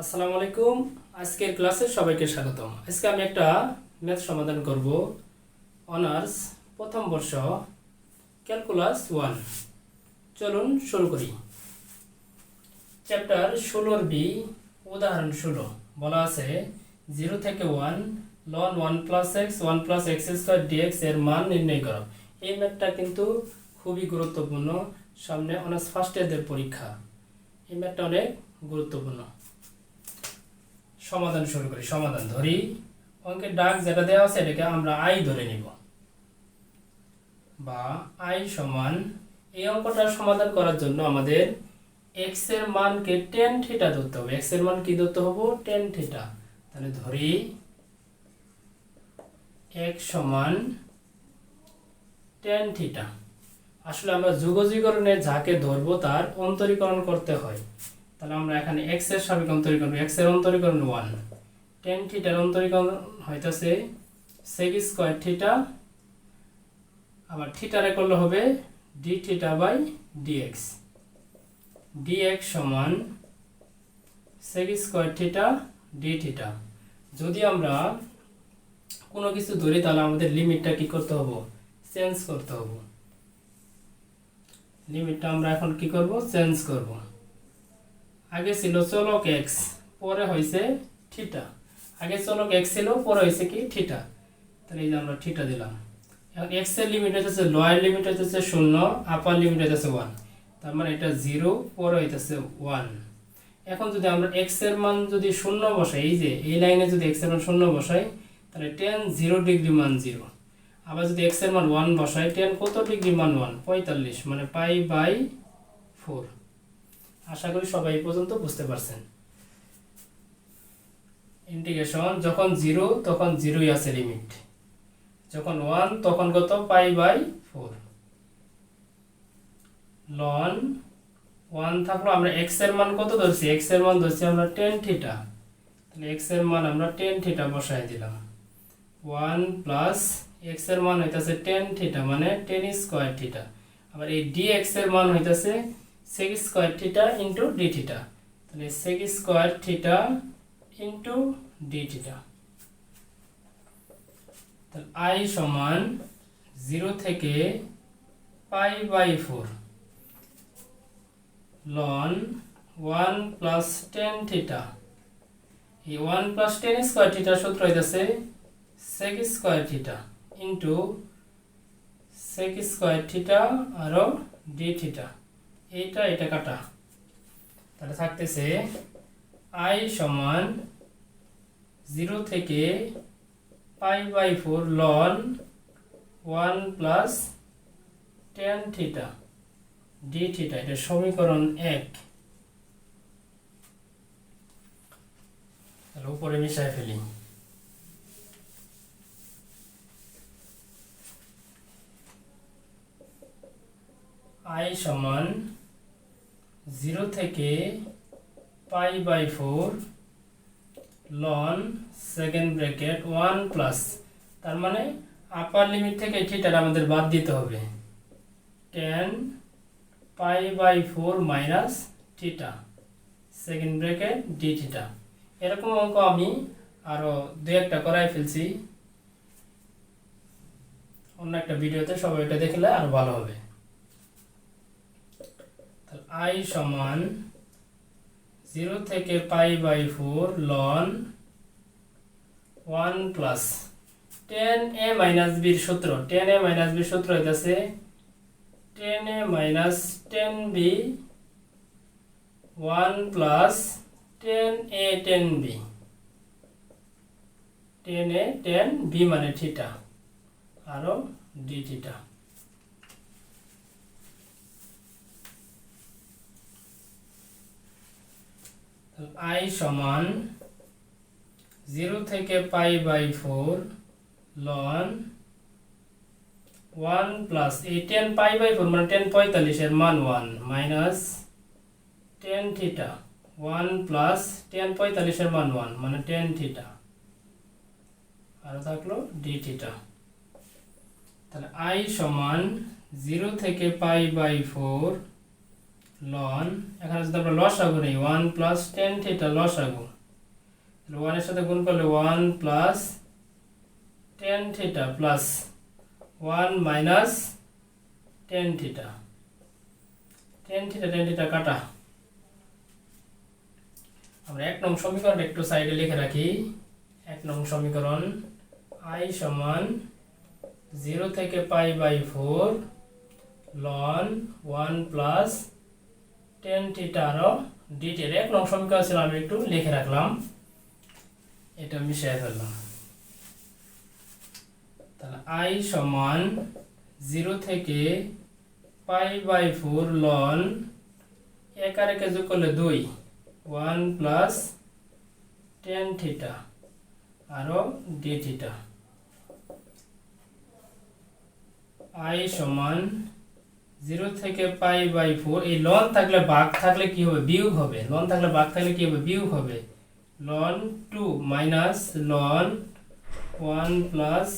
আসসালামু আলাইকুম। আজকের ক্লাসে সবাইকে স্বাগতম। আজকে আমি একটা ম্যাথ সমাধান করব। অনার্স, প্রথম বর্ষ, ক্যালকুলাস ওয়ান। চলুন শুরু করি। চ্যাপ্টার ষোলোর বি, উদাহরণ ষোলো। বলা আছে, জিরো থেকে one ln one plus x, one plus x square d x এর মান নির্ণয় করো। এই ম্যাথটা কিন্তু খুবই গুরুত্বপূর্ণ। সামনে অনার্স ফার্স্ট ইয়ারদের পরীক্ষা। এই ম্যাথটা অনেক গুরুত্বপূর্ণ। সমাধান শুরু করি, সমাধান ধরি। অঙ্কের ডাক যেটা দেওয়া আছে এটাকে আমরা আই ধরে নিব। বা আই সমান এই অঙ্কটা সমাধান করার জন্য আমাদের এক্সের মানকে টেন থিটা ধরতে হবে। এক্সের মান কি ধরতে হবে? টেন থিটা তাহলে ধরি এক্স সমান টেন থিটা আসলে আমরা যুগজীকরণে যাকে ধরবো তার অন্তরীকরণ করতে হয়। তাহলে আমরা এখানে এক্সের সাবেক অন্তরীকরণ এক্সের অন্তরীকরণ ওয়ান টেন থিটার অন্তরীকরণ হইতেছে সেক স্কোয়ার থিটা আবার থিটারে করলে হবে d theta by d x d x সমান sec square theta d theta যদি আমরা কোনো কিছু ধরি, তাহলে আমাদের লিমিটটা কি করতে হবে? চেঞ্জ করতে হবে। লিমিটটা আমরা এখন কি করব? চেঞ্জ করব। আগে ছিল চলক এক্স পরে হয়েছে থিটা। আগে চলক এক্স ছিল, পরে হয়েছে কি থিটা। তাহলে এই যে আমরা থিটা দিলাম। এখন এক্সের লিমিট হইতেছে লোয়ার লিমিট হইতেছে শূন্য আপার লিমিট হইতেছে ওয়ান তার মানে এটা জিরো পরে হইতেছে ওয়ান এখন যদি আমরা এক্সের মান যদি শূন্য বসাই, এই যে এই লাইনে যদি এক্সের মান শূন্য বসাই, তাহলে টেন জিরো ডিগ্রি মান জিরো আবার যদি এক্সের মান ওয়ান বসাই টেন কত ডিগ্রি মান ওয়ান পঁয়তাল্লিশ মানে পাই বাই ফোর আশা করি সবাই পর্যন্ত বুঝতে পারছেন। ইন্টিগ্রেশন যখন জিরো তখন জিরোই আছে লিমিট যখন ওয়ান তখন কত? Pi by four ln one থাকল, আমরা এক্সের মান কত ধরছি? এক্সের মান ধরছি আমরা টেন থিটা তাহলে এক্সের মান আমরা টেন থিটা বসাই দিলাম। ওয়ান প্লাস এক্সের মান হইতেছে টেন থিটা মানে টেন স্কোয়ার থিটা আবার এই ডি এক্সের মান হইতাছে sec square theta into d theta তাহলে sec square theta into d theta তাহলে আই সমান জিরো থেকে pi by four ln one plus tan theta এই ওয়ান প্লাস টেন স্কোয়ার থিটার সূত্র হইতেছে sec square theta into sec square theta আরও D theta এইটা এটা কাটা। তাহলে থাকতেছে আই সমান জিরো থেকে pi by four ln one plus tan theta d theta এটা সমীকরণ এক। তাহলে উপরে মিশায় ফেলি। আই সমান জিরো থেকে pi by four ln second bracket one plus. তার মানে আপার লিমিট থেকে থিটার আমাদের বাদ দিতে হবে। Tan pi by four minus theta second bracket d theta এরকম অঙ্ক আমি আরও দু একটা করাই ফেলছি। অন্য একটা ভিডিওতে সবাই এটা দেখলে আরও ভালো হবে। আই সমান জিরো থেকে pi by four ln one plus tan A minus বির সূত্র। টেন এ মাইনাস বির সূত্র হইতেছে tan A minus tan B one plus tan A tan B. Tan A tan B মানে থিটা। আরও ডি থিটা। আই সমান zero থেকে pi by four ln one plus এই টেন পাই বাই ফোর মানে tan পঁয়তাল্লিশের মান one minus tan theta. One plus tan পঁয়তাল্লিশের মান ওয়ান মানে টেন থিটা। আর থাকল ডি থিটা। তাহলে আই সমান জিরো থেকে পাই বাই ফোর লন এখানে যদি আমরা লসাগু নেই ওয়ান প্লাস টেন থিটা লসাগু ওয়ানের সাথে গুণ করলে one plus tan theta plus one minus tan theta tan theta tan theta কাটা। আমরা এক নং সমীকরণ একটু সাইডে লিখে রাখি। এক নং সমীকরণ আই সমান জিরো থেকে pi by four ln one plus tan theta আরও ডিটের এক নং সমীকরণ ছিল আমি একটু লিখে রাখলাম। এটা মিশিয়ে ফেললাম। তাহলে আই সমান জিরো থেকে পাই বাই ফোর লন এক আর একে যোগ করলে দুই ওয়ান প্লাস টেন থিটা আরও ডি থিটা আই সমান জিরো থেকে পাই বাই ফোর, এই লন থাকলে ভাগ থাকলে কি হবে? বিয়োগ হবে। লন থাকলে ভাগ থাকলে কি হবে? বিয়োগ হবে। Ln two minus ln one plus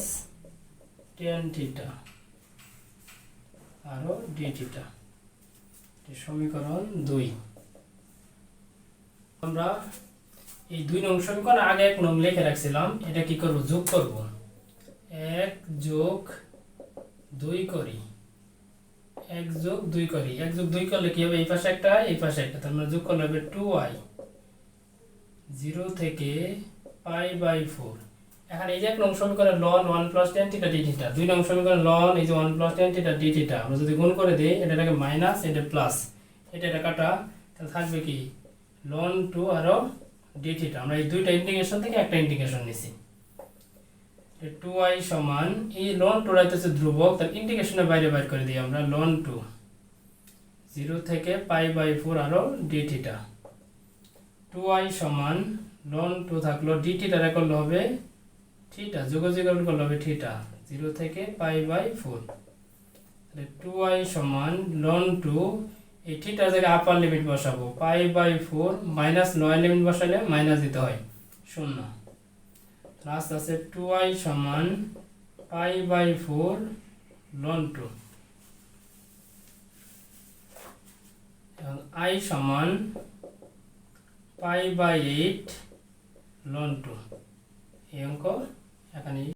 tan theta আরও ডি থিটা সমীকরণ দুই। আমরা এই দুই নং সমীকরণ আগে এক নং লিখে রাখছিলাম, এটা কি করব? যোগ করব। এক যোগ দুই করি। এক যোগ দুই করি। এক যোগ দুই করলে কি হবে? এই পাশে একটা, এই পাশে একটা। তার মানে যোগ করলে হবে টু আই জিরো থেকে পাই বাই ফোর এখন এই যে এক নং সমীকরণ ln one plus tan theta d theta দুই নং সমীকরণ লন এই যে one plus tan theta d theta আমরা যদি গুণ করে দিই এটাকে মাইনাস এটা প্লাস এটা এটা কাটা। তাহলে থাকবে কি? লন টু আরও ডি থিটা আমরা এই দুইটা ইন্টিগ্রেশন থেকে একটা ইন্টিগ্রেশন নিছি। টু আই সমান এই লন টু রাইতেছে ধ্রুবক, তার ইন্টিগ্রেশনের বাইরে বাইর করে দিই আমরা লন টু জিরো থেকে পাই বাই ফোর আরও ডি থিটা টু আই সমান লন টু থাকল ডি থিটারে করলে হবে থিটা যোগাযোগ করলে হবে থিটা জিরো থেকে পাই বাই ফোর তাহলে টু আই সমান লন টু এই থিটার জায়গায় আপার লিমিট বসাবো। পাই বাই ফোর মাইনাস নয় লিমিট বসালে মাইনাস দিতে হয়। শূন্য। লাস্ট আছে টু আই সমান pi by four ln two. I সমান pi by eight ln two. এই অঙ্ক এখানে